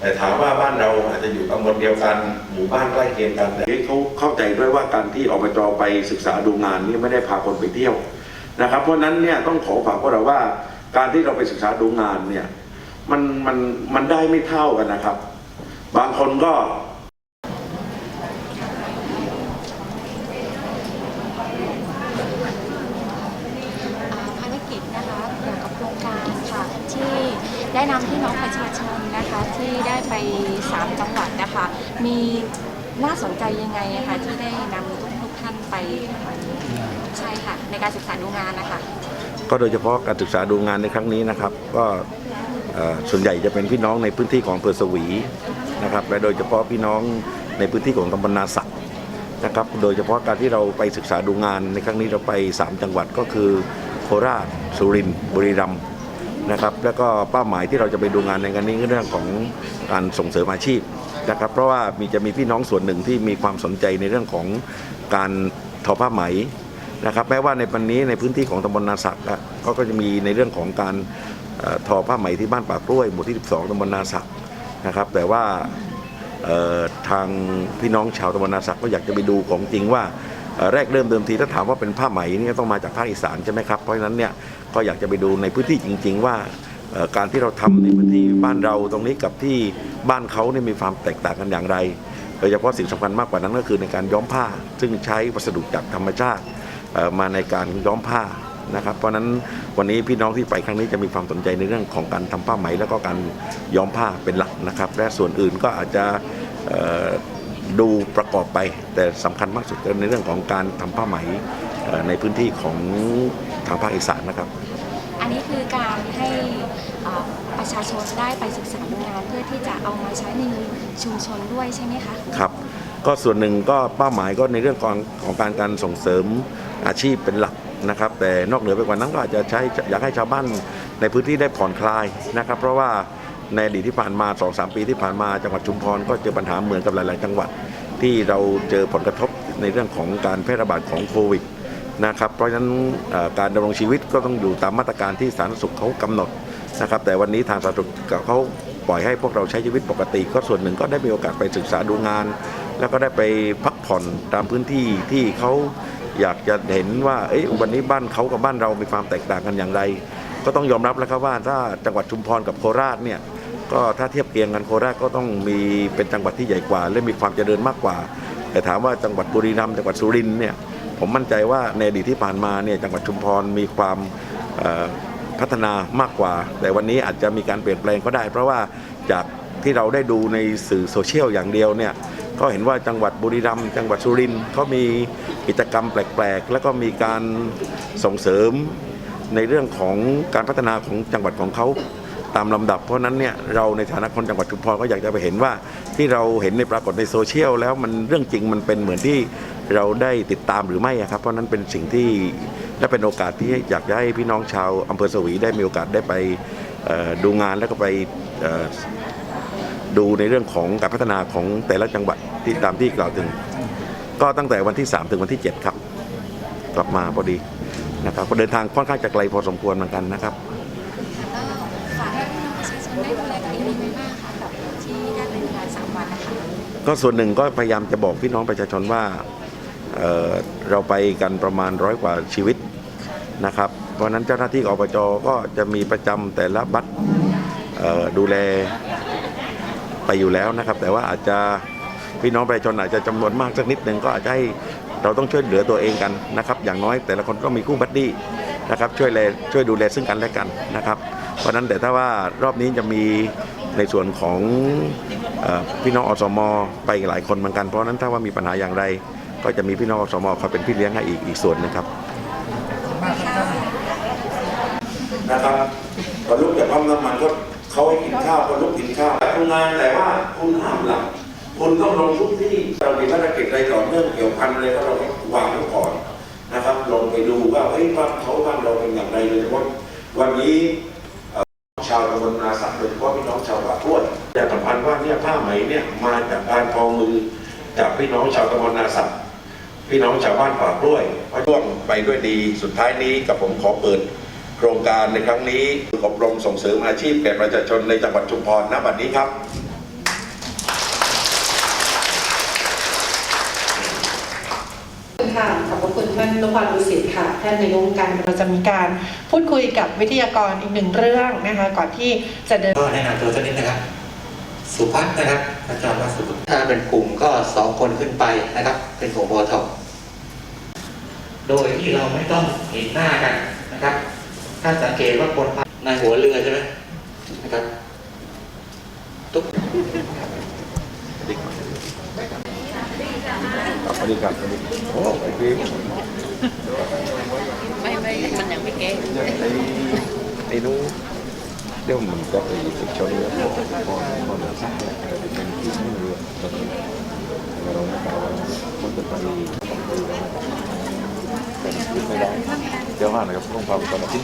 แต่ถามว่าบ้านเราอาจจะอยู่ตำบลเดียวกันหมู่บ้านใกล้เคียงกันแต่เขาเข้าใจด้วยว่าการที่อบจไปศึกษาดูงานนี่ไม่ได้พาคนไปเที่ยวนะครับเพราะนั้นเนี่ยต้องขอฝากพวกเราว่า การที่เราไปศึกษาดูงานเนี่ยมันมันมันได้ไม่เท่ากันนะครับ บางคนก็อ่าภารกิจนะคะเกี่ยวกับโครงการ ได้นำพี่น้องประชาชนนะคะที่ได้ไป 3 จังหวัดนะคะ มีน่าสนใจยังไงนะคะที่ได้นำทุกทุกท่านไปใช่ค่ะในการศึกษาดูงานนะคะ ก็โดยเฉพาะการศึกษาดูงานในครั้งนี้นะครับ ก็เอ่อส่วนใหญ่จะเป็นพี่น้องในพื้นที่ของอำเภอสวีนะครับและโดยเฉพาะพี่น้องในพื้นที่ของตำบลนาสักนะครับ โดยเฉพาะการที่เราไปศึกษาดูงานในครั้งนี้เราไป 3 จังหวัดก็คือโคราชสุรินทร์บุรีรัมย์ นะครับแล้วก็เป้าหมายที่เราจะไปดูงานในครั้งนี้เรื่องของการส่งเสริมอาชีพนะครับเพราะว่ามีจะมีพี่น้องส่วนหนึ่งที่มีความสนใจในเรื่องของการทอผ้าไหมนะครับแม้ว่าในวันนี้ในพื้นที่ของตำบลนาสักก็ก็จะมีในเรื่องของการทอผ้าไหมที่บ้านปากกล้วยหมู่ที่ 12ตำบลนาสักนะครับแต่ว่าทางพี่น้องชาวตำบลนาสักก็อยากจะไปดูของจริงว่าแรกเริ่มเดิมทีถ้าถามว่าเป็นผ้าไหมนี่ต้องมาจากภาคอีสานใช่ไหมครับเพราะฉะนั้นเนี่ย ก็อยากจะไปดูในพื้นที่จริง ๆ ว่าการที่เราทำในพื้นที่บ้านเราตรงนี้กับที่บ้านเขาเนี่ยมีความแตกต่างกันอย่างไรโดยเฉพาะสิ่งสำคัญมากกว่านั้นก็คือในการย้อมผ้า ซึ่งใช้วัสดุจากธรรมชาติมาในการย้อมผ้านะครับ เพราะนั้นวันนี้พี่น้องที่ไปครั้งนี้จะมีความสนใจในเรื่องของการทำผ้าไหม แล้วก็การย้อมผ้าเป็นหลักนะครับ และส่วนอื่นก็อาจจะดูประกอบไป แต่สำคัญมากสุดในเรื่องของการทำผ้าไหมในพื้นที่ของ ทางภาคอีสานนะครับ อันนี้คือการให้อ่าประชาชนได้ไปศึกษาดูงาน เพื่อที่จะเอามาใช้ในชุมชนด้วยใช่ไหมคะครับก็ส่วนหนึ่งก็เป้าหมายก็ในเรื่องของของการการส่งเสริมอาชีพเป็นหลักนะครับ แต่นอกเหนือไปกว่านั้นก็อาจจะใช้อยากให้ชาวบ้านในพื้นที่ได้ผ่อนคลายนะครับ เพราะว่าในอดีตที่ผ่านมา 2-3 ปีที่ผ่านมาจังหวัดชุมพรก็เจอปัญหาเหมือนกับหลาย ๆ จังหวัด ที่เราเจอผลกระทบในเรื่องของการแพร่ระบาดของโควิด นะครับเพราะฉะนั้นการดำรงชีวิตก็ต้องอยู่ตามมาตรการที่สาธารณสุขเขากำหนดนะครับแต่วันนี้ทางสาธารณสุขเขาปล่อยให้พวกเราใช้ชีวิตปกติ ก็ส่วนหนึ่งก็ได้มีโอกาสไปศึกษาดูงาน แล้วก็ได้ไปพักผ่อนตามพื้นที่ที่เขาอยากจะเห็นว่าเอ้ยวันนี้บ้านเขากับบ้านเรา มีความแตกต่างกันอย่างไร ก็ต้องยอมรับแล้วครับว่าถ้าจังหวัดชุมพรกับโคราชเนี่ยก็ถ้าเทียบเคียงกันโคราชก็ต้องมีเป็นจังหวัดที่ใหญ่กว่า และมีความเจริญมากกว่า แต่ถามว่าจังหวัดบุรีรัมย์จังหวัดสุรินทร์เนี่ย ผมมั่นใจว่าในอดีตที่ผ่านมาเนี่ยจังหวัดชุมพรมีความพัฒนามากกว่า แต่วันนี้อาจจะมีการเปลี่ยนแปลงก็ได้ เพราะว่าจากที่เราได้ดูในสื่อโซเชียลอย่างเดียวเนี่ยก็เห็นว่าจังหวัดบุรีรัมย์จังหวัดสุรินทร์เขามีกิจกรรมแปลกๆ แล้วก็มีการส่งเสริมในเรื่องของการพัฒนาของจังหวัดของเขาตามลำดับเพราะนั้นเนี่ยเราในฐานะคนจังหวัดชุมพรก็อยากจะไปเห็นว่าที่เราเห็นในปรากฏในโซเชียลแล้วมันเรื่องจริงมันเป็นเหมือนที่ เราได้ติดตามหรือไม่อะครับเพราะฉะนั้นเป็นสิ่งที่และเป็นโอกาสที่อยากจะให้พี่น้องชาวอำเภอสวีได้มีโอกาสได้ไปเอ่อดูงานแล้วก็ไปเอ่อดูในเรื่องของการพัฒนาของแต่ละจังหวัดที่ตามที่กล่าวถึง ก็ตั้งแต่วันที่ 3 ถึงวันที่ 7 ครับ กลับมาพอดีนะครับก็เดินทางค่อนข้างจะไกลพอสมควรเหมือนกันนะครับก็ฝากให้พี่น้องประชาชนได้ดูแลตัวเองยังไงบ้างคะกับที่ได้ไปดูงานสามวันนะคะก็ส่วนหนึ่งก็พยายามจะบอกพี่น้องประชาชนว่า เเราไปกันประมาณร้อยกว่าชีวิตนะครับ เพราะนั้นเจ้าหน้าที่อบจก็จะมีประจำแต่ละบัตรดูแลไปอยู่แล้วนะครับ แต่ว่าอาจจะพี่น้องประชาชนอาจจะจำนวนมากสักนิดหนึ่งก็อาจจะให้เราต้องช่วยเหลือตัวเองกันนะครับ อย่างน้อยแต่ละคนก็มีคู่บัดดี้นะครับช่วยแลช่วยดูแลซึ่งกันและกันนะครับ เพราะนั้นแต่ถ้าว่ารอบนี้จะมีในส่วนของอพี่น้องอสม ไปหลายคนเหมือนกันเพราะฉะนั้นถ้าว่ามีปัญหาอย่างไร ก็จะมีพี่น้องอสมคอยเป็นพี่เลี้ยงให้อีกอีกส่วนหนึงครับนะครับพอลุกจากปั๊มน้ำมันก็เขาให้กินข้าวพอลุกกินข้าวทำงานแต่ว่าคุณห้ามหลับคุณต้องลงทุกที่เรามีภารกิจอะไรต่อเนื่องเกี่ยวพันอะไรก็เราวางไว้ก่อนนะครับลงไปดูว่าเฮ้ยบ้านเขาบ้านเราเป็นอย่างไรเลยว่าวันนี้ชาวตำบลนาสักโดยเฉพาะพี่น้องชาวป่าท้วยอยากสัมพันธ์ว่าเนี่ยผ้าไหมเนี่ยมาจากการทอมือจากพี่น้องชาวตำบลนาสัก พี่น้องชาวบ้านป่ากล้วยร่วมไปด้วยดีสุดท้ายนี้กับผมขอเปิดโครงการในครั้งนี้อบรมส่งเสริมอาชีพแก่ประชาชนในจังหวัดชุมพรณบัดนี้ครับ ค่ะขอบคุณท่านนพัตน์ดุสิตค่ะ ท่านในวงการเราจะมีการพูดคุยกับวิทยากรอีกหนึ่งเรื่องนะคะ ก่อนที่จะเดิน ก็แนะนำตัวสักนิดนะครับ สุพัฒน์นะครับอาจารย์ว่าสุพัฒน์ถ้าเป็นกลุ่มก็สองคนขึ้นไปนะครับ เป็นกลุ่มโบท็อกโดยที่เราไม่ต้องเห็นหน้ากันนะครับ ถ้าสังเกตว่าคนพักในหัวเรือใช่ไหมนะครับทุกครับสวัสดีครับสวัสดีโอ้โอเคไม่ไม่มันยังไม่เก่งไอ้ไอ้นู้นเดี๋ยวมันจะไปติดชนเรือ เป็นที่ไม่ได้เดี๋ยวว่านะครับต้องพามก่อนที่